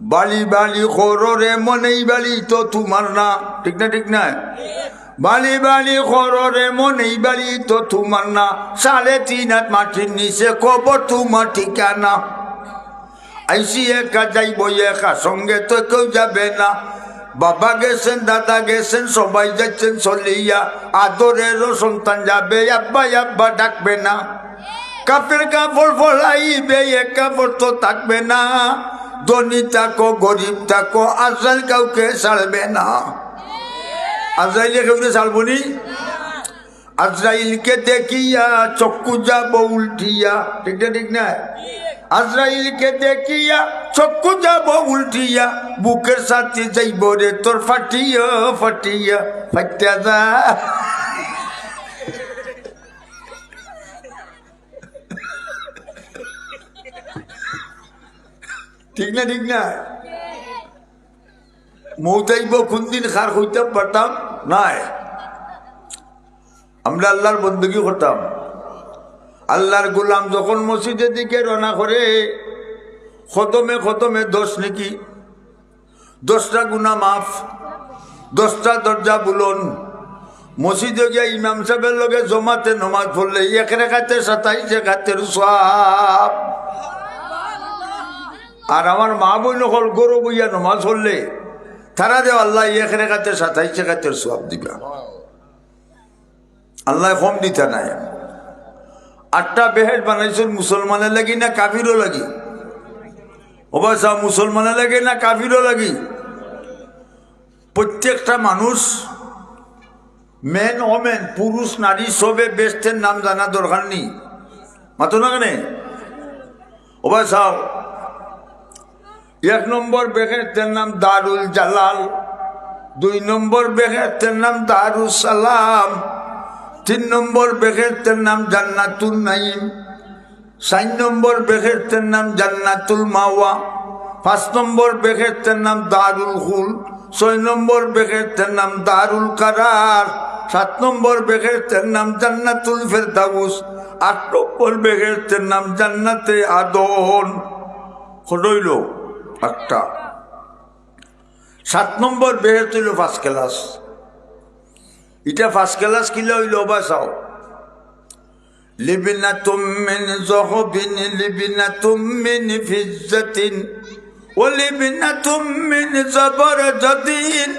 বালি বালি খোরে মনেই বালি তো তোমার না। ঠিক না ঠিক না? বালি বালি খোরে মনেই বালি তো তোমার না। সাড়ে তিন হাত মাটির নিচে কবর তোমার ঠিকানা। আইসি একা যাইব, একা সঙ্গে তো কেউ যাবে না। বাবা গেছেন, দাদা গেছেন, সবাই যাচ্ছেন, চলিয়া। আদরেরও সন্তান যাবে, আব্বা আব্বা ডাকবে না। কাপের কাপড় ফলাইবে, এ কাপড় তো থাকবে না। ধনী থাকো, গরিব থাকো, আজরাইল কাউকে ছাড়বে না। আজরাইলে কাউকে ছাড়বো নি? আজরাইলকে দেখিয়া চক্ষু যাব উল্টিয়া। ঠিক না ঠিক না? আজরাইলকে দেখিয়া চক্ষু যাব উল্টিয়া। বুকের সাথে যাইব রে, তোর ফাটিয়া ফাটিয়া ফাটিয়া যা। ঠিক না ঠিক না? মৌতাইব কোনদিন খার হইতাম, পারতাম? নাই। আমরা আল্লাহর বন্দুকি করতাম। আল্লাহর গোলাম যখন মসজিদের দিকে রওনা করে, খতমে খতমে দশ নাকি? দশটা গুণা মাফ, দশটা দরজা বুলন। মসজিদে গিয়া ইমাম সাহেবের লগে জমাতে নমাজ পড়লে এক রেখাতে সাতাইশ রেখাতের সব আর আমার মা বোন হল গরু বইয়া নমাজ পড়লে তারা দেও আল্লাহ এক রেখাতে সাতাইশ রেখাতের সব দিবা। আল্লাহ কম দিতে নাই। আটটা বেহেজ বানাইছেন মুসলমানের লাগি না কাফিরও লাগি? অবশ্য মুসলমানের লাগে না কাফিরও লাগি? প্রত্যেকটা মানুষ, মেন ওমেন, পুরুষ, নারী, সবে বেস্টের নাম জানা দরকার নেই। মাতো না কেন? অবশ্য এক নম্বর বেহেস্তের নাম দারুল জালাল, দুই নম্বর বেহেস্তের নাম দারুল সালাম, তিন নম্বর বেহেস্তের নাম জান্নাতুল নাইম চার নম্বর বেহেস্তের নাম জান্নাতুল মাওয়া, পাঁচ নম্বর বেহেস্তের নাম দারুল হুল, ছয় নম্বর বেহেস্তের নাম দারুল কারার, সাত নম্বর বেহেস্তের নাম জান্নাতুল ফেরদাউস, আট নম্বর বেহেস্তের নাম জান্নাতে আদন। হইল? একটা সাত নম্বর বেহেস্ত হইল ফার্স্ট ক্লাস এটা ফার্স্ট ক্লাস কিলে হইল বা চাও। লিবিনা তুমিন জহবিন, লিবিনা তুমিন ফিজ্জাতিন, ও লিবিনা তুমিন জবর জদিন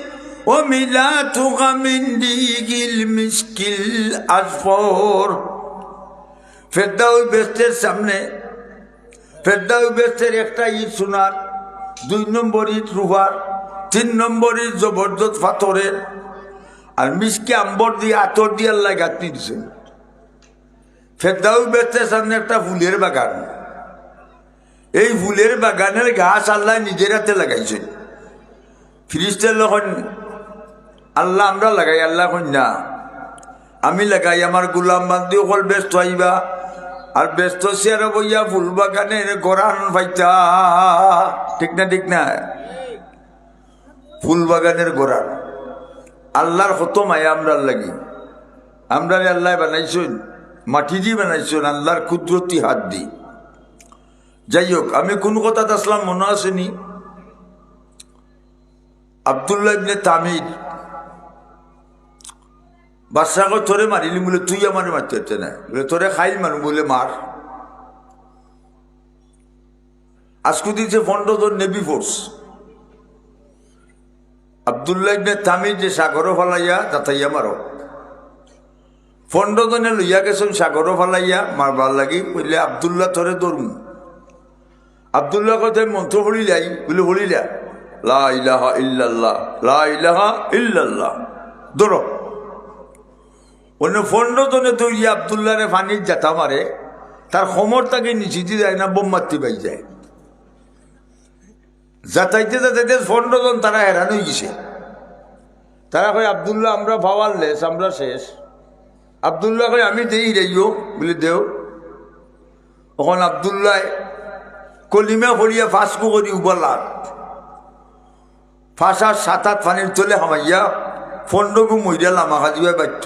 ও মিলা তুগামিন দিগিল মিসকিল আসফর ফেরদাউল বেস্টের সামনে ফেরদাউল বেস্টের একটা ইট সোনার দুই নম্বর ইট রুহার, তিন নম্বর ইট জবরদস্ত পাথরের আর মিসকে আম্বর দিয়ে আতর দিয়ে আল্লাহ গাঁথনি দিছে ফেরদাউল বেস্টের সামনে একটা ফুলের বাগান। এই ফুলের বাগানের ঘাস আল্লাহ নিজের হাতে লাগাইছে ফিরিস্তের লখন আল্লাহ, আমরা লাগাই, আল্লাহ না। আমি লাগাই, আমার গুলাম বান্দি অকল ব্যস্ত আইবা আর ব্যস্ত চেয়ার বইয়া ফুল বাগানে গড়ান পাইতা ঠিক না ঠিক না? ফুল বাগানের গোড়ান। আল্লাহর কত মায়া আমরার লাগি। আমরা আল্লাহ বানাইছুন, মাটি দিয়ে বানাইছুন, আল্লাহর কুদরতি হাত দি যাই হোক আমি কোন কথাতে আসলাম মনে আসেনি। আবদুল্লাহ ইবনে বাচ্চাকে তোরে মারিলি বলে তুই আমার মারতে না। বলে তোরে খাইল মানু বলে মার। আজকু পনেরো জন নেভি ফোর্স আবদুল্লাহ ইবনে তামির যে সাগরও ফালাইয়া যাতাইয়া মারো। পনেরো জনে লইয়া গেছেন সাগরও ফালাইয়া, মারবার লাগি বললে আবদুল্লাহ তোরে দৌড়মু আবদুল্লাহ কথায় মন্ত্র হলিলাই বলে হলিলা লা। ইলাহা ইল্লাল্লাহ, লা ইলাহা ইল্লাল্লাহ। দৌড় অন্য পনেরো জনে তৈরি আবদুল্লাহরে ফানির জাতা মারে তার সমর তাকে নিচে দিয়ে যায় না, বোম মারতে পাই যায়। যাতাইতে যাতাইতে পনেরো জন তারা হেরান হয়ে গেছে। তারা কয়, আবদুল্লাহ, আমরা ভাওয়ারলেস আমরা শেষ। আবদুল্লাহ কয়, আমি দেই রাইও বলে, দেও। তখন আবদুল্লাহ কলিমা ফলিয়া ফাঁসকু করি উবলার ফাঁসার সাত আট ফানির তোলে হামাইয়া ফন্ডগু মহিলা লামাখা দিবা বাচ্চ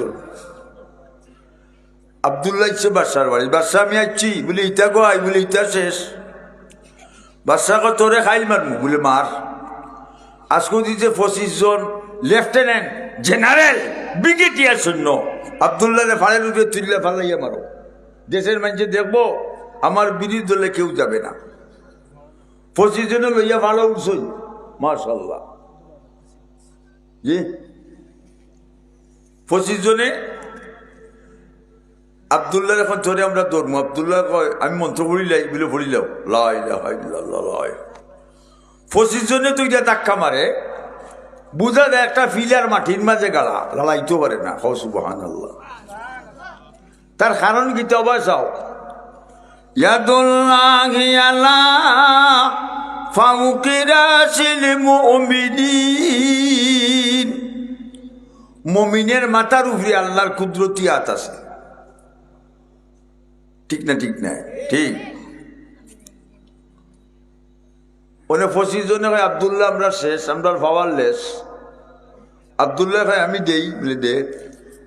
আবদুল্লাহ ইচ্ছে বাসার বাড়ি। বাসা আমি আসছি বলে ইটা গো বলে ইটা শেষ। বাচ্চাকে তোরে খাইল মারমু? বলে, মার। আজকে দিচ্ছে পঁচিশ জন লেফটেন্যান্ট জেনারেল, ব্রিগেডিয়ার সৈন্য। আবদুল্লাহ ফাড়ের উপরে তুললে ফালাইয়া মারো। দেশের মানুষে দেখব, আমার বিরোধী দলে কেউ যাবে না। পঁচিশ জনে লইয়া ভালো উঠছই মার্শাল্লাহ জি? পঁচিশ জনে আবদুল্লাহ এখন ধরে আমরা দৌড়মু আবদুল্লাহ কয়, আমি মন্ত্র পড়িলাই বলে পড়িলাম লাই লাই পঁচিশ জনে তুই যা ধাক্কা মারে। বুঝা যায় একটা ফিলার মাটির মাঝে গালা লালাইতে পারে না। হসুবাহান আল্লাহ তার কারণ কি তো অবাস চাও? ইয়াদুল্লাহি আলা ফাউকিরাসিল মুমিনিন। মুমিনের মাথার উপরে আল্লাহর কুদরতি হাত আছে। ঠিক না ঠিক না? ঠিক। ওনে পঁচিশ জনে হয় আবদুল্লাহ, আমরা শেষ, আমরা পাওয়ার লেস আবদুল্লাহ ভাই আমি দেই। বলে, দে।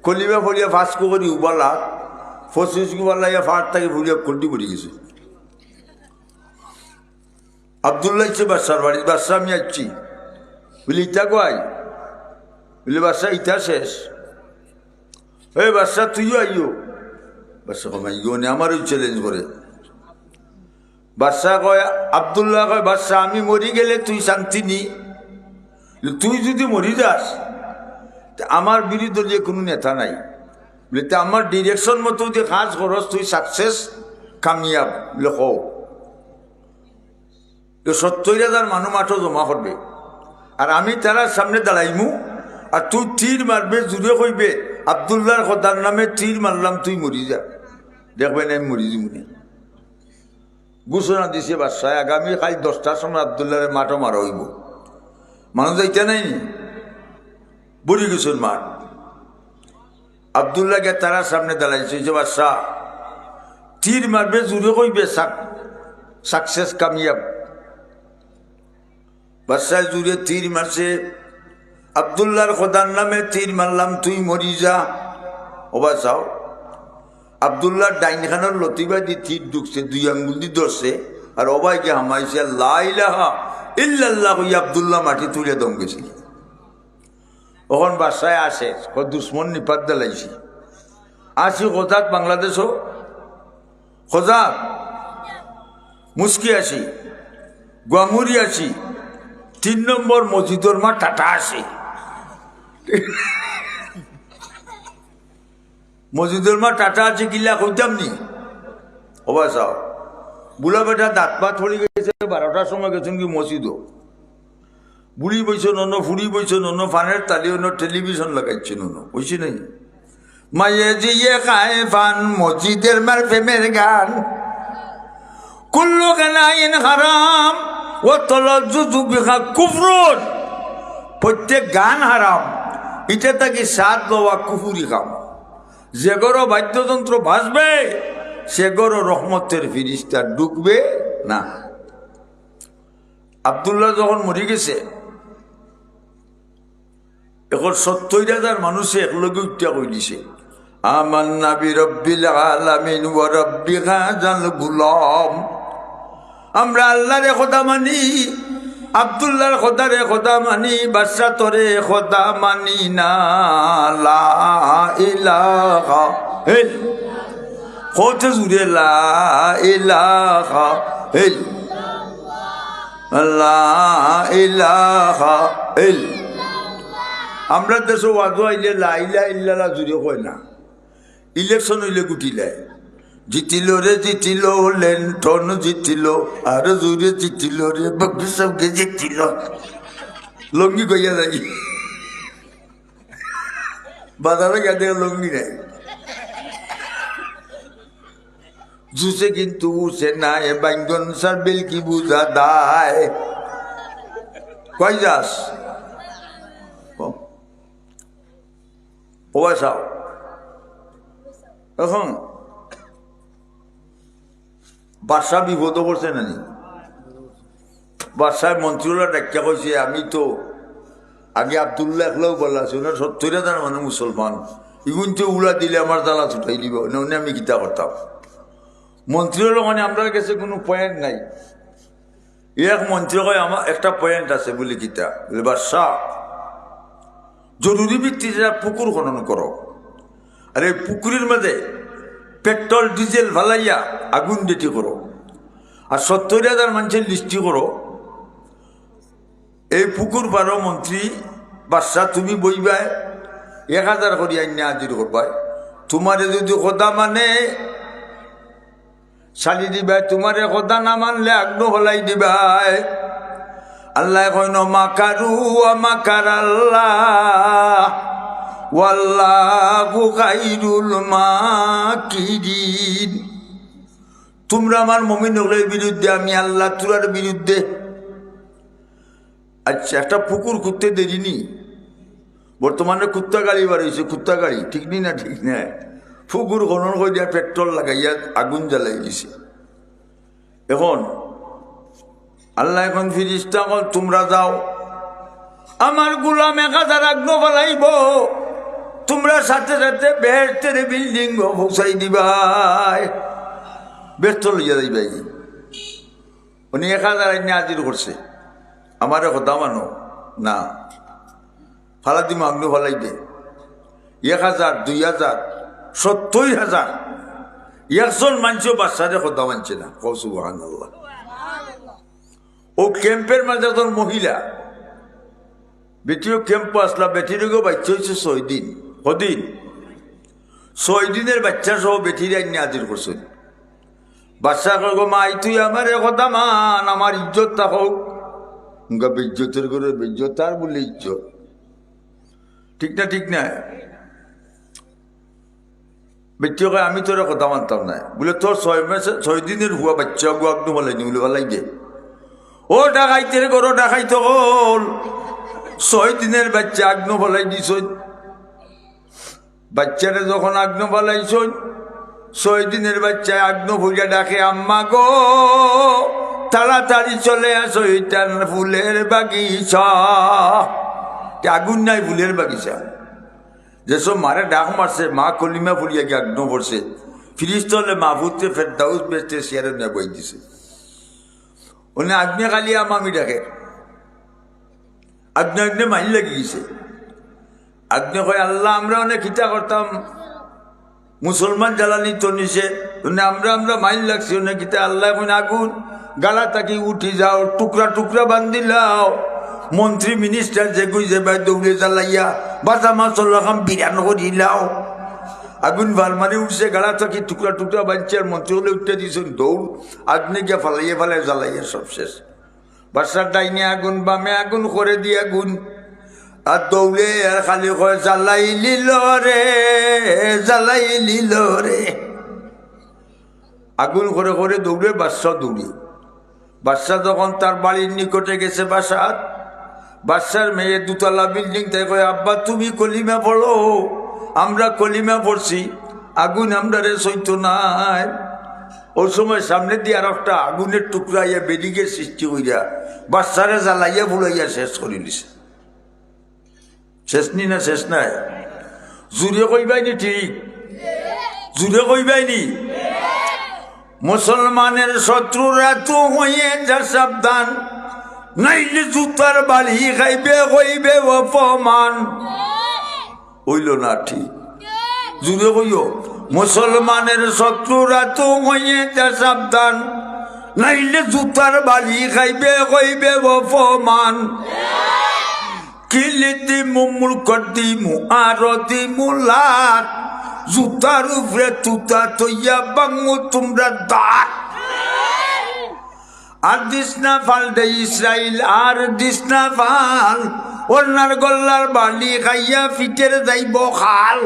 কলিমা ফলিয়া ফাঁসকো করি, উবালা। পঁচিশ গুবালা ইয়া ফাট থাকে ফুলিয়া কল্টি পড়ে গেছে। আবদুল্লাহ ইচ্ছে বাদশার বাড়ি বাদশা আমি আসছি বলি ইটা কয়? বলি বাদশা ইটা শেষ। এই বাদশা তুইও আইও। বাদশা কমাই নে আমারও চ্যালেঞ্জ করে। বাদশাহ কয়, আবদুল্লাহ কয়, বাদশাহ, আমি মরি গেলে তুই শান্তি নি। তুই যদি মরি যাস, তা আমার বিরুদ্ধে যে কোনো নেতা নাই। বলে, তা আমার ডিরেকশন মতো যে কাজ করস, তুই সাকসেস কামিয়াব। লেখ সত্তর হাজার মানুষ মাঠও জমা করবে। আর আমি তারা সামনে দাঁড়াইমু, আর তুই তীর মারবে, জুড়ে কইবে, আবদুল্লাহর খদার নামে তীর মারলাম, তুই মরি যা। দেখবেন আমি মরি যাবনি ঘোষণা দিছে, বাদশাহ, আগামী কাল দশটার সময় আবদুল্লাহরে মাঠও মারা হইব। মানুষ যাইতে নাই। বুড়ি গেছুন মাঠ। আবদুল্লাহকে তারা সামনে দাঁড়াইছে, যে বাদশাহ, তীর মারবে, জুড়ে কইবে সাকসেস কামিয়াব। বাদশাহ জুড়ে তীর মারছে, আবদুল্লাহর খোদার নামে তীর মারলাম, তুই মরি যা ওবা চাও আবদুল্লাহ ডাইনখানোর লতিবা দি তীর ঢুকছে, দুই আঙ্গুল দি ধরছে, আর অবাইকে হামাইছে লাইলাহা ইল্লাল্লাহ ওই আবদুল্লাহ মাটি তুলে দম গেছি। ওখন বাসায় আসে দুশ্মন নিপাত দেলাইছি। আসি কোথাত বাংলাদেশও খোজাত মুস্কি আসি গুয়ামুরি আসি, তিন নম্বর মসজিদর মা টাটা আসি। মসজিদুর মা টাটা আছে কিল্লা, কইতাম নি? হবা চাও বুলা বেটা দাঁত পাত পড়ে গেছে বারোটার সময় গেছেন কি মসজিদও বুড়ি বইছ নন ফুড়ি বইছ নন ফানের তালি অন্য টেলিভিশন লাগাইছে নন বুঝছি নাই? মায়ে জিয়ে খায় ফান মসজিদের মার প্রেমের গান। কুল্লু গানাইন হারাম ও তলজু বিখা কুফরুন প্রত্যেক গান হারাম এটা তাকে সাত লওয়া কুফুরি খাম। যে গরো বাদ্যযন্ত্র ভাসবে সে গরো রহমতের ফিরিস্তা ডুববে না। আবদুল্লাহ যখন মরি গেছে এখন সত্তর হাজার মানুষে একলগে উত্যা করে দিছে আমার নাবি রব্বিল আলামিন ও রব্বি গুলাম। আমরা আল্লাহরে খোদা মানি আবদুল্লাহর খোদারে খোদা মানি বাদশা তোরে খোদা মানি না। লা ইলাহা ইল কত জুড়ে লা ইলাহা ইল। লা ইলাহা ইল। আমরা দেশে ওয়াজু আইলে লাইলা ইল্লালা জুড়ে কয় না। ইলেকশন হইলে গুটিলায় জিতিল রে, জিতিল লেন্টন জিতিল, আর জুড়ে জিতিল রে, বাকি সবকে জিতিল। লঙ্গি কইয়া যাই। বাজারে গেছে লঙ্গি নাই। জুসে কিন্তু উসে নাই এ বাইঙ্গন সার বেল কি বুঝা দায়। কই যাস? ও বাসাও এখন বাদশাহ বিপদ করছে নানি বাদশাহ মন্ত্রীরা ডাক্তার কইছে আমি তো আগে আবদুল্লাহ একলেও বলা আছে ওনার সত্তর হাজার মানুষ মুসলমান ইগুন তো উলা দিলে আমার জ্বালা ছুটাই দিব নইলে আমি গীতা করতাম মন্ত্রীর মানে আমরা কাছে কোনো পয়েন্ট নাই। এক মন্ত্রী কয় আমার একটা পয়েন্ট আছে বলে কিতা। বলে, বাদশাহ জরুরি ভিত্তিতে পুকুর খনন করো আর এই পুকুরের মধ্যে পেট্রোল, ডিজেল ভালাইয়া আগুন ডেটি করো। আর সত্তর হাজার মানুষের লিস্টি করো। এই পুকুর পারো মন্ত্রী বাদশাহ, তুমি বইবাই, এক হাজার করি আইন হাজির করবাই। তোমারে যদি কথা মানে শালি দিবাই, তোমারে কথা না মানলে আগ্ন হলাই দিবাই। আল্লাহ কইন, মাকারু মাকার আল্লাহ ওয়াল্লাহু খাইরুল মাকিরিন। তোমরা আমার মমিন হলের বিরুদ্ধে, আমি আল্লাহ তুরার বিরুদ্ধে। আচ্ছা একটা পুকুর খুঁজতে দেরিনি বর্তমানে কুত্তা গাড়ি বাড়িয়েছে কুত্তা গাড়ি। ঠিক নি না ঠিক না? পুকুর খনন করে দিয়া পেট্রোল লাগাইয়া আগুন জ্বালাই দিছে। এখন, আল্লাহ এখন ফিরিস্তা তোমরা যাও। আমার গুলাম এক হাজার আগ্ন ফেলাইব। তোমরা সাথে সাথে বেহেস্তের বিল্ডিং পৌঁছাই দিবাই। ব্যস্ত লইয়া যাইবাই উনি এক হাজার আইনে হাজির করছে। আমারে কথা মানো? না। ফালা দিম আগ্ন ফেলাই দে এক হাজার, দুই হাজার, সত্তর হাজার। একজন মানুষও বাচ্চাদের কথা মানছে না। বহান আল্লাহ ও ক্যাম্পের মাঝে একজন মহিলা। বেটিও ক্যাম্প আসলা, বেটিরও বাচ্চা হয়েছে ছয় দিন। কদিন ছয় দিনের বাচ্চা সহ বেটির আইনি হাজির করছেন। বাচ্চা কইব মা এই তুই আমার কথা মান, আমার ইজ্জত থাকক। উনকা বেজ্জতের করে বেজ্জত তার বলে ইজ্জত? ঠিক না ঠিক না। বেটিও কয়, আমি তোর কথা মানতাম না। বলে, তোর ছয় মাসে ছয় দিনের হুয়া বাচ্চা গু আগ্ন বলাই বলে, বলাই দে। ও ডাকাইতে রে করো ডাকাইতে হল ছয় দিনের বাচ্চা আগ্ন বলাই দিছ বাচ্চারে যখন আগ্ন বলাইছ ছয় দিনের বাচ্চা আগ্ন ভুলিয়া ডাকে, আম্মা গো, তাড়াতাড়ি চলে আসো ফুলের বাগিচা। আগুন নাই ফুলের বাগিচা? যেসব মারে ডাক মারছে, মা কলিমা ফুলিয়া গিয়ে আগ্ন পড়ছে ফিরিস্তলে মাহফুতে ফের দাউস বেচতে শেয়ারে নিয়ে বই দিছে। উনি আগ্নে খালি আমি ডাকে। আগ্নে আগ্নে মাইল লাগি আগ্নে কয়, আল্লাহ, আমরা অনেক খিতা করতাম। মুসলমান জ্বালানি তো নিছে আমরা আমরা মাইল লাগছি অনেক খিতা আল্লাহ এখন আগুন। গালা তাকি উঠি যাও, টুকরা টুকরা বান্ধিলাও মন্ত্রী মিনিস্টার যে গুই, যে বাই দৌড়ে জ্বালাইয়া, বাজা মাসল্লা খাম বিরান করিলাও আগুন ভালো মারি উঠছে গাড়া থাকি টুকরা টুকরা বাঁচছে আর মন্ত্রী হলে উঠতে দিয়েছেন দৌড়। আগুনে গিয়া ফালাইয়ে ফালাই জ্বালাইয়া সব শেষ। বাসার ডাইনে আগুন, বামে আগুন করে দিয়ে আগুন। আর দৌড়ে আর খালি কয়, জ্বালাই লিল রে, জ্বালাই লিল রে। আগুন করে করে দৌড়ে বাদশা দৌড়ি। বাদশা যখন তার বাড়ির নিকটে গেছে বাসাত, বাদশার মেয়ে দুতলা বিল্ডিং তাই কয়, আব্বা, তুমি কলিমা পড়ো, আমরা কলিমা পড়ছি, আগুন আমরা রে সইত নাই। ওর সময় সামনে দিয়ে আর একটা আগুনের টুকরা ইয়া বেরিয়ে সৃষ্টি হইয়া বাচ্চারে জ্বালাইয়া ফুলাইয়া শেষ করে দিছে। শেষ নি না শেষ নাই? জুড়ে কইবাইনি ঠিক? জুড়ে কইবাইনি? মুসলমানের শত্রুরা তো হইয়ে যা সাবধান, নাইলে জুতার বালি খাইবে, হইবে অপমান। হইল না ঠিক? জুড়ে কইও, মুসলমানের শত্রুরা তো হইয়ে যা সাবধান, নাইলে জুতার বালি খাইবে, হইবে অপমান। কিলি দিমু মূর্খ দিমু আর দিমু লাট জুতার উপরে তুতা তৈয়া বাঙ্গু তোমরা দাঁত। আর দিসনা ফাল দে ইসরাইল, আর দিসনা ফাল। ওনার গল্লার বালি খাইয়া ফিটের যাইব খাল।